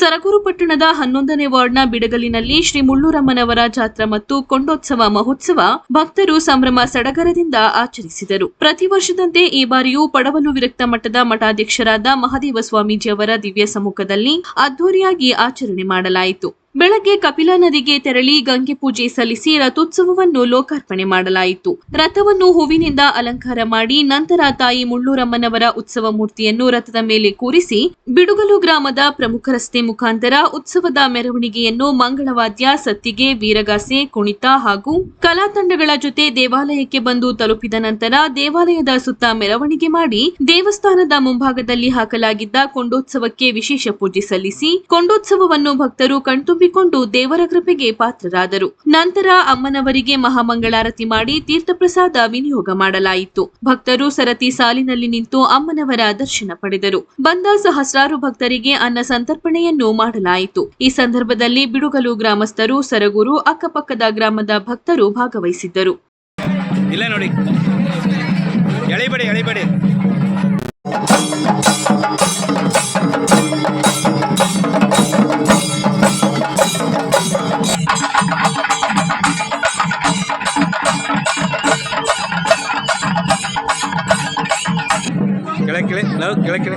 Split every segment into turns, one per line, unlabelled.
ಸರಗೂರು ಪಟ್ಟಣದ ಹನ್ನೊಂದನೇ ವಾರ್ಡ್ನ ಬಿಡಗಲಿನಲ್ಲಿ ಶ್ರೀ ಮುಳ್ಳೂರಮ್ಮನವರ ಜಾತ್ರಾ ಮತ್ತು ಕೊಂಡೋತ್ಸವ ಮಹೋತ್ಸವ ಭಕ್ತರು ಸಂಭ್ರಮ ಸಡಗರದಿಂದ ಆಚರಿಸಿದರು. ಪ್ರತಿ ವರ್ಷದಂತೆ ಈ ಬಾರಿಯೂ ಪಡವಲು ವಿರಕ್ತ ಮಠದ ಮಠಾಧ್ಯಕ್ಷರಾದ ಮಹದೇವ ಸ್ವಾಮೀಜಿಯವರ ದಿವ್ಯ ಸಮ್ಮುಖದಲ್ಲಿ ಅದ್ದೂರಿಯಾಗಿ ಆಚರಣೆ ಮಾಡಲಾಯಿತು. ಬೆಳಗ್ಗೆ ಕಪಿಲಾ ನದಿಗೆ ತೆರಳಿ ಗಂಗೆ ಪೂಜೆ ಸಲ್ಲಿಸಿ ರಥೋತ್ಸವವನ್ನು ಲೋಕಾರ್ಪಣೆ ಮಾಡಲಾಯಿತು. ರಥವನ್ನು ಹೂವಿನಿಂದ ಅಲಂಕಾರ ಮಾಡಿ ನಂತರ ತಾಯಿ ಮುಳ್ಳೂರಮ್ಮನವರ ಉತ್ಸವ ಮೂರ್ತಿಯನ್ನು ರಥದ ಮೇಲೆ ಕೂರಿಸಿ ಬಿಡುಗಲು ಗ್ರಾಮದ ಪ್ರಮುಖ ರಸ್ತೆ ಮುಖಾಂತರ ಉತ್ಸವದ ಮೆರವಣಿಗೆಯನ್ನು ಮಂಗಳವಾದ್ಯ, ಸತ್ತಿಗೆ, ವೀರಗಾಸೆ, ಕುಣಿತ ಹಾಗೂ ಕಲಾ ತಂಡಗಳ ಜೊತೆ ದೇವಾಲಯಕ್ಕೆ ಬಂದು ತಲುಪಿದ ನಂತರ ದೇವಾಲಯದ ಸುತ್ತ ಮೆರವಣಿಗೆ ಮಾಡಿ ದೇವಸ್ಥಾನದ ಮುಂಭಾಗದಲ್ಲಿ ಹಾಕಲಾಗಿದ್ದ ಕೊಂಡೋತ್ಸವಕ್ಕೆ ವಿಶೇಷ ಪೂಜೆ ಸಲ್ಲಿಸಿ ಕೊಂಡೋತ್ಸವವನ್ನು ಭಕ್ತರು ಕಣ್ತುಂಬಿಕೊಂಡು ದೇವರ ಕೃಪೆಗೆ ಪಾತ್ರರಾದರು. ನಂತರ ಅಮ್ಮನವರಿಗೆ ಮಹಾಮಂಗಳಾರತಿ ಮಾಡಿ ತೀರ್ಥಪ್ರಸಾದ ವಿನಿಯೋಗ ಮಾಡಲಾಯಿತು. ಭಕ್ತರು ಸರತಿ ಸಾಲಿನಲ್ಲಿ ನಿಂತು ಅಮ್ಮನವರ ದರ್ಶನ ಪಡೆದರು. ಬಂದ ಸಹಸ್ರಾರು ಭಕ್ತರಿಗೆ ಅನ್ನ ಸಂತರ್ಪಣೆಯನ್ನು ಮಾಡಲಾಯಿತು. ಈ ಸಂದರ್ಭದಲ್ಲಿ ಬಿಡುಗಲು ಗ್ರಾಮಸ್ಥರು, ಸರಗೂರು, ಅಕ್ಕಪಕ್ಕದ ಗ್ರಾಮದ ಭಕ್ತರು ಭಾಗವಹಿಸಿದ್ದರು.
ಇಲ್ಲ ನೋಡಿ. கிழக்கிலே
லவ் கிழக்கிலே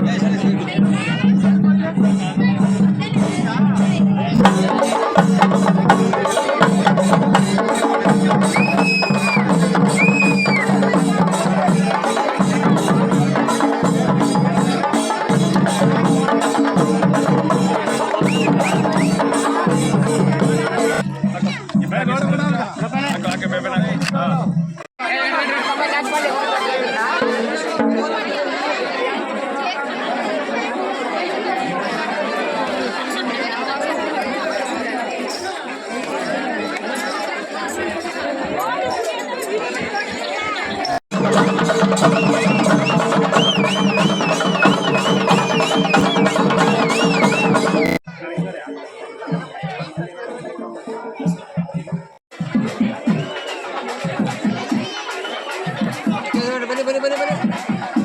Thank you.